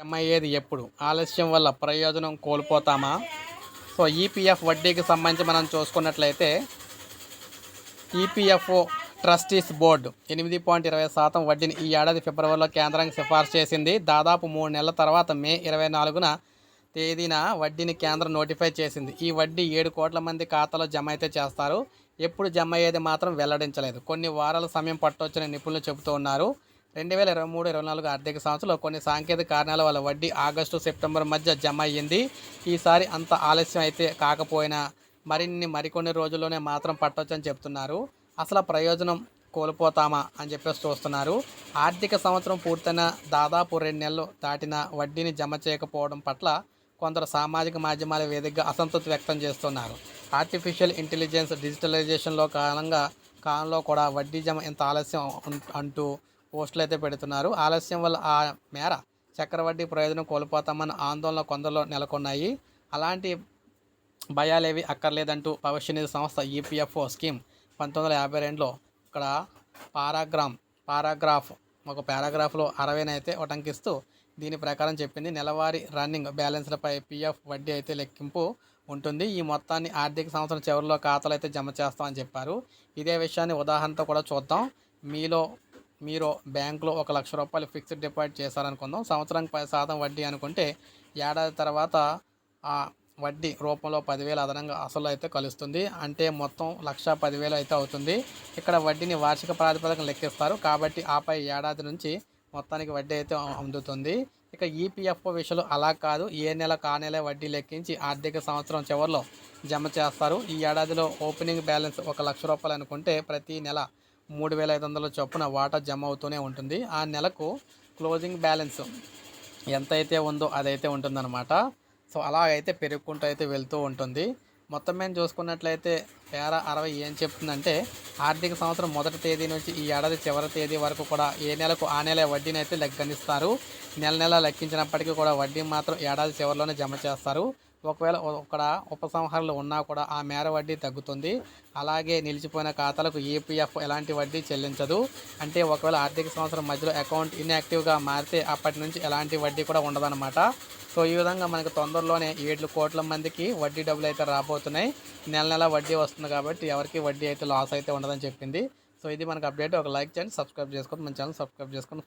జమ ఎప్పుడు? ఆలస్యం వల్ల ప్రయోజనం కోల్పోతామా? సో ఈపీఎఫ్ వడ్డీకి సంబంధించి మనం చూసుకున్నట్లయితే ఈపీఎఫ్ఓ ట్రస్టీస్ బోర్డు ఎనిమిది పాయింట్ ఇరవై శాతం వడ్డీని ఈ ఏడాది ఫిబ్రవరిలో కేంద్రానికి సిఫార్సు చేసింది. దాదాపు మూడు నెలల తర్వాత మే ఇరవై నాలుగున తేదీన వడ్డీని కేంద్రం నోటిఫై చేసింది. ఈ వడ్డీ ఏడు కోట్ల మంది ఖాతాలో జమ అయితే చేస్తారు. ఎప్పుడు జమ అయ్యేది మాత్రం వెల్లడించలేదు. కొన్ని వారాల సమయం పట్టవచ్చని నిపుణులు చెబుతూ ఉన్నారు. రెండు వేల ఇరవై మూడు ఇరవై నాలుగు ఆర్థిక సంవత్సరంలో కొన్ని సాంకేతిక కారణాల వల్ల వడ్డీ ఆగస్టు సెప్టెంబర్ మధ్య జమ అయ్యింది. ఈసారి అంత ఆలస్యం అయితే కాకపోయినా మరిన్ని మరికొన్ని రోజుల్లోనే మాత్రం పట్టొచ్చని చెప్తున్నారు. అసలు ప్రయోజనం కోల్పోతామా అని చెప్పేసి చూస్తున్నారు. ఆర్థిక సంవత్సరం పూర్తయిన దాదాపు రెండు నెలలు దాటిన వడ్డీని జమ చేయకపోవడం పట్ల కొందరు సామాజిక మాధ్యమాల వేదికగా అసంతృప్తి వ్యక్తం చేస్తున్నారు. ఆర్టిఫిషియల్ ఇంటెలిజెన్స్ డిజిటలైజేషన్లో కాలంగా కాలంలో కూడా వడ్డీ జమ ఇంత ఆలస్యం అంటూ పోస్టులు అయితే పెడుతున్నారు. ఆలస్యం వల్ల ఆ మేర చక్రవడ్డీ ప్రయోజనం కోల్పోతామన్న ఆందోళన కొందరిలో నెలకొన్నాయి. అలాంటి భయాలేవి అక్కర్లేదంటూ భవిష్య నిధి సంస్థ ఈపీఎఫ్ఓ స్కీమ్ పంతొమ్మిది వందల యాభై రెండులో ఇక్కడ పారాగ్రామ్ పారాగ్రాఫ్ ఒక పారాగ్రాఫ్లో అరవైనైతే ఉటంకిస్తూ దీని ప్రకారం చెప్పింది. నెలవారీ రన్నింగ్ బ్యాలెన్స్లపై పీఎఫ్ వడ్డీ అయితే లెక్కింపు ఉంటుంది. ఈ మొత్తాన్ని ఆర్థిక సంవత్సరం చివరిలో ఖాతాలు అయితే జమ చేస్తామని చెప్పారు. ఇదే విషయాన్ని ఉదాహరణతో కూడా చూద్దాం. మీలో మీరు బ్యాంకులో ఒక లక్ష రూపాయలు ఫిక్స్డ్ డిపాజిట్ చేశారనుకుందాం. సంవత్సరానికి పది శాతం వడ్డీ అనుకుంటే ఏడాది తర్వాత ఆ వడ్డీ రూపంలో పదివేలు అదనంగా అసలు అయితే కలుస్తుంది. అంటే మొత్తం లక్ష పదివేలు అయితే అవుతుంది. ఇక్కడ వడ్డీని వార్షిక ప్రాతిపదికన లెక్కిస్తారు. కాబట్టి ఆపై ఏడాది నుంచి మొత్తానికి వడ్డీ అయితే అందుతుంది. ఇక ఈపీఎఫ్ఓ విషయంలో అలా కాదు. ఏ నెల కా నెల వడ్డీ లెక్కించి ఆర్థిక సంవత్సరం చివరిలో జమ చేస్తారు. ఈ ఏడాదిలో ఓపెనింగ్ బ్యాలెన్స్ ఒక లక్ష రూపాయలు అనుకుంటే ప్రతి నెల మూడు వేల ఐదు వందల చొప్పున వాటా జమ అవుతూనే ఉంటుంది. ఆ నెలకు క్లోజింగ్ బ్యాలెన్స్ ఎంతైతే ఉందో అదైతే ఉంటుందన్నమాట. సో అలాగైతే పెరుగుకుంటూ అయితే వెళ్తూ ఉంటుంది. మొత్తం మేము చూసుకున్నట్లయితే పేర అరవై ఏం చెప్తుందంటే ఆర్థిక సంవత్సరం మొదటి తేదీ నుంచి ఈ ఏడాది చివరి తేదీ వరకు కూడా ఏ నెలకు ఆ నెల వడ్డీని అయితే లెక్కనిస్తారు. నెల నెల లెక్కించినప్పటికీ కూడా వడ్డీ మాత్రం ఏడాది చివరిలోనే జమ చేస్తారు. ఒకవేళ ఒక ఉపసంహరణలు ఉన్నా కూడా ఆ మేర వడ్డీ తగ్గుతుంది. అలాగే నిలిచిపోయిన ఖాతాలకు ఈపీఎఫ్ ఎలాంటి వడ్డీ చెల్లించదు. అంటే ఒకవేళ ఆర్థిక సంవత్సరం మధ్యలో అకౌంట్ ఇన్యాక్టివ్గా మారితే అప్పటి నుంచి ఎలాంటి వడ్డీ కూడా ఉండదన్నమాట. సో ఈ విధంగా మనకు తొందరలోనే ఏడు కోట్ల మందికి వడ్డీ డబ్బులు అయితే రాబోతున్నాయి. నెల నెల వడ్డీ వస్తుంది కాబట్టి ఎవరికి వడ్డీ అయితే లాస్ అయితే ఉండదని చెప్పింది. సో ఇది మనకు అప్డేట్. ఒక లైక్ చేయండి సబ్స్క్రైబ్ చేసుకోండి. మన ఛానల్ సబ్స్క్రైబ్ చేసుకోండి